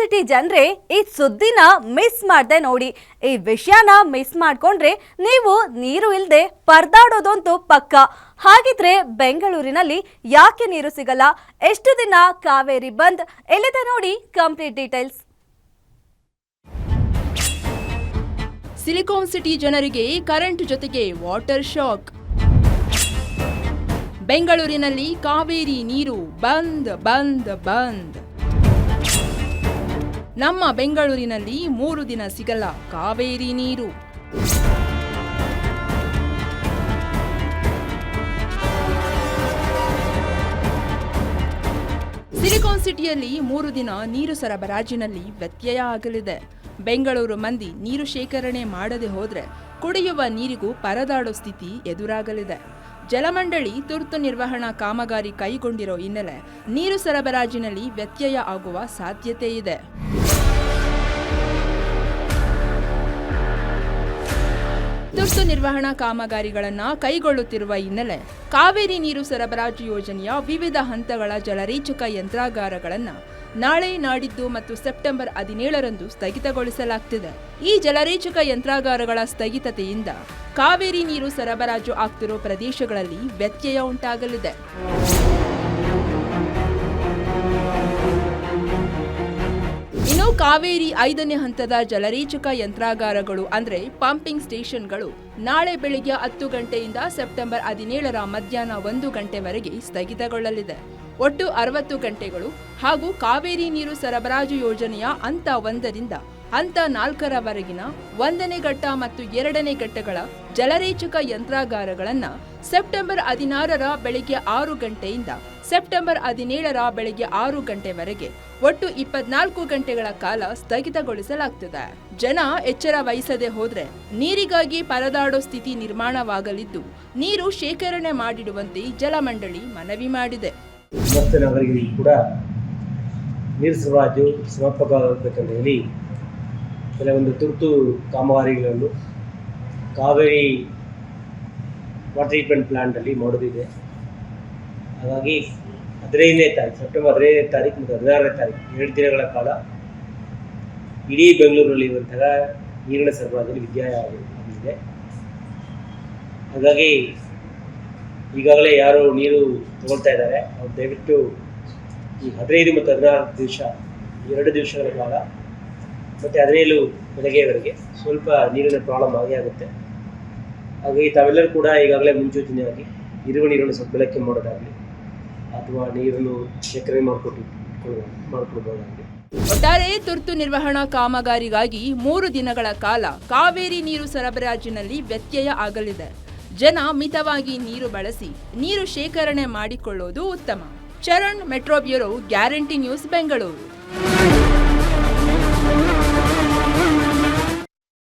City ಜನರೇ ಈ ಸುದ್ದಿನ miss ಮಾಡ್ದೆ ನೋಡಿ. ಈ ವಿಷಯನ ಮಿಸ್ ಮಾಡ್ಕೊಂಡ್ರೆ ನೀವು ನೀರು ಇಲ್ಲದೆ ಪರದಾಡೋದಂತೂ ಪಕ್ಕ. ಹಾಗಿದ್ರೆ ಬೆಂಗಳೂರಿನಲ್ಲಿ ಯಾಕೆ ನೀರು ಸಿಗಲ್ಲ? ಎಷ್ಟು ದಿನ ಕಾವೇರಿ ಬಂದ್? ಎಲ್ಲಿದೆ ನೋಡಿ ಕಂಪ್ಲೀಟ್ ಡೀಟೇಲ್ಸ್ ಸಿಲಿಕಾನ್ ಸಿಟಿ ಜನರಿಗೆ ಕರೆಂಟ್ ಜೊತೆಗೆ ವಾಟರ್ ಶಾಕ್. ಬೆಂಗಳೂರಿನಲ್ಲಿ ಕಾವೇರಿ ನೀರು ಬಂದ್ ಬಂದ್ ಬಂದ್. ನಮ್ಮ ಬೆಂಗಳೂರಿನಲ್ಲಿ ಮೂರು ದಿನ ಸಿಗಲ್ಲ ಕಾವೇರಿ ನೀರು. ಸಿಲಿಕಾನ್ ಸಿಟಿಯಲ್ಲಿ ಮೂರು ದಿನ ನೀರು ಸರಬರಾಜಿನಲ್ಲಿ ವ್ಯತ್ಯಯ ಆಗಲಿದೆ. ಬೆಂಗಳೂರು ಮಂದಿ ನೀರು ಶೇಖರಣೆ ಮಾಡದೆ ಹೋದರೆ ಕುಡಿಯುವ ನೀರಿಗೂ ಪರದಾಡೋ ಸ್ಥಿತಿ ಎದುರಾಗಲಿದೆ. ಜಲಮಂಡಳಿ ತುರ್ತು ನಿರ್ವಹಣಾ ಕಾಮಗಾರಿ ಕೈಗೊಂಡಿರೋ ಹಿನ್ನೆಲೆ ನೀರು ಸರಬರಾಜಿನಲ್ಲಿ ವ್ಯತ್ಯಯ ಆಗುವ ಸಾಧ್ಯತೆ ಇದೆ. ತುರ್ತು ನಿರ್ವಹಣಾ ಕಾಮಗಾರಿಗಳನ್ನು ಕೈಗೊಳ್ಳುತ್ತಿರುವ ಹಿನ್ನೆಲೆ ಕಾವೇರಿ ನೀರು ಸರಬರಾಜು ಯೋಜನೆಯ ವಿವಿಧ ಹಂತಗಳ ಜಲರೀಚಕ ಯಂತ್ರಾಗಾರಗಳನ್ನು ನಾಳೆ ನಾಡಿದ್ದು ಮತ್ತು ಸೆಪ್ಟೆಂಬರ್ ಹದಿನೇಳರಂದು ಸ್ಥಗಿತಗೊಳಿಸಲಾಗ್ತಿದೆ. ಈ ಜಲರೇಚಕ ಯಂತ್ರಾಗಾರಗಳ ಸ್ಥಗಿತತೆಯಿಂದ ಕಾವೇರಿ ನೀರು ಸರಬರಾಜು ಆಗ್ತಿರೋ ಪ್ರದೇಶಗಳಲ್ಲಿ ವ್ಯತ್ಯಯ ಉಂಟಾಗಲಿದೆ. ಕಾವೇರಿ ಐದನೇ ಹಂತದ ಜಲರೀಚಕ ಯಂತ್ರಾಗಾರಗಳು ಅಂದರೆ ಪಂಪಿಂಗ್ ಸ್ಟೇಷನ್ಗಳು ನಾಳೆ ಬೆಳಿಗ್ಗೆ ಹತ್ತು ಗಂಟೆಯಿಂದ ಸೆಪ್ಟೆಂಬರ್ ಹದಿನೇಳರ ಮಧ್ಯಾಹ್ನ ಒಂದು ಗಂಟೆವರೆಗೆ ಸ್ಥಗಿತಗೊಳ್ಳಲಿದೆ. ಒಟ್ಟು ಅರವತ್ತು ಗಂಟೆಗಳು ಹಾಗೂ ಕಾವೇರಿ ನೀರು ಸರಬರಾಜು ಯೋಜನೆಯ ಹಂತ ಒಂದರಿಂದ ಹಂತ ನಾಲ್ಕರವರೆಗಿನ ಒಂದನೇ ಘಟ್ಟ ಮತ್ತು ಎರಡನೇ ಘಟ್ಟಗಳ ಜಲರೇಚಕ ಯಂತ್ರಾಗಾರಗಳನ್ನು ಸೆಪ್ಟೆಂಬರ್ ಹದಿನಾರರ ಬೆಳಿಗ್ಗೆ ಆರು ಗಂಟೆಯಿಂದ ಸೆಪ್ಟೆಂಬರ್ ಹದಿನೇಳರ ಬೆಳಿಗ್ಗೆ ಆರು ಗಂಟೆವರೆಗೆ ಒಟ್ಟು ಇಪ್ಪತ್ನಾಲ್ಕು ಗಂಟೆಗಳ ಕಾಲ ಸ್ಥಗಿತಗೊಳಿಸಲಾಗ್ತದೆ. ಜನ ಎಚ್ಚರ ವಹಿಸದೆ ಹೋದ್ರೆ ನೀರಿಗಾಗಿ ಪರದಾಡೋ ಸ್ಥಿತಿ ನಿರ್ಮಾಣವಾಗಲಿದ್ದು, ನೀರು ಶೇಖರಣೆ ಮಾಡಿಡುವಂತೆ ಜಲಮಂಡಳಿ ಮನವಿ ಮಾಡಿದೆ. ಕೂಡ ನೀರು ಕೆಲವೊಂದು ತುರ್ತು ಕಾಮಗಾರಿಗಳನ್ನು ಕಾವೇರಿ ವಾಟರ್ ಟ್ರೀಟ್ಮೆಂಟ್ ಪ್ಲಾಂಟಲ್ಲಿ ಮಾಡೋದಿದೆ. ಹಾಗಾಗಿ ಹದಿನೈದನೇ ತಾರೀಕು ಸೆಪ್ಟೆಂಬರ್ ಹದಿನೈದನೇ ತಾರೀಕು ಮತ್ತು ಹದಿನಾರನೇ ತಾರೀಕು, ಎರಡು ದಿನಗಳ ಕಾಲ ಇಡೀ ಬೆಂಗಳೂರಲ್ಲಿರುವಂತಹ ನೀರಿನ ಸರಬರಾಜಲ್ಲಿ ವಿದ್ಯಾಯ ಆಗಿದೆ. ಹಾಗಾಗಿ ಈಗಾಗಲೇ ಯಾರು ನೀರು ತಗೊಳ್ತಾ ಇದ್ದಾರೆ, ಅವ್ರು ದಯವಿಟ್ಟು ಈ ಹದಿನೈದು ಮತ್ತು ಹದಿನಾರು ದಿವಸ, ಎರಡು ದಿವಸಗಳ ಕಾಲ ಮತ್ತು ಹದಿನೈದು ಬೆಳಗ್ಗೆವರೆಗೆ ಸ್ವಲ್ಪ ನೀರಿನ ಪ್ರಾಬ್ಲಮ್ ಆಗೇ ಆಗುತ್ತೆ. ಹಾಗಾಗಿ ತಾವೆಲ್ಲರೂ ಕೂಡ ಈಗಾಗಲೇ ಮುನ್ಸೂಚನೆಯಾಗಿ ಇರುವ ನೀರನ್ನು ಸ್ವಲ್ಪ ಬೆಳಕಿ ಮಾಡೋದಾಗಲಿ ಅಥವಾ ನೀರನ್ನು ಶೇಖರಣೆ ಮಾಡಿಕೊಟ್ಟು ಮಾಡಿಕೊಡ್ಬೋದಾಗಲಿ. ಒಟ್ಟಾರೆ ತುರ್ತು ನಿರ್ವಹಣಾ ಕಾಮಗಾರಿಗಾಗಿ ಮೂರು ದಿನಗಳ ಕಾಲ ಕಾವೇರಿ ನೀರು ಸರಬರಾಜಿನಲ್ಲಿ ವ್ಯತ್ಯಯ ಆಗಲಿದೆ. ಜನ ಮಿತವಾಗಿ ನೀರು ಬಳಸಿ ನೀರು ಶೇಖರಣೆ ಮಾಡಿಕೊಳ್ಳೋದು ಉತ್ತಮ. Charan metro bureau, guarantee news Bengaluru.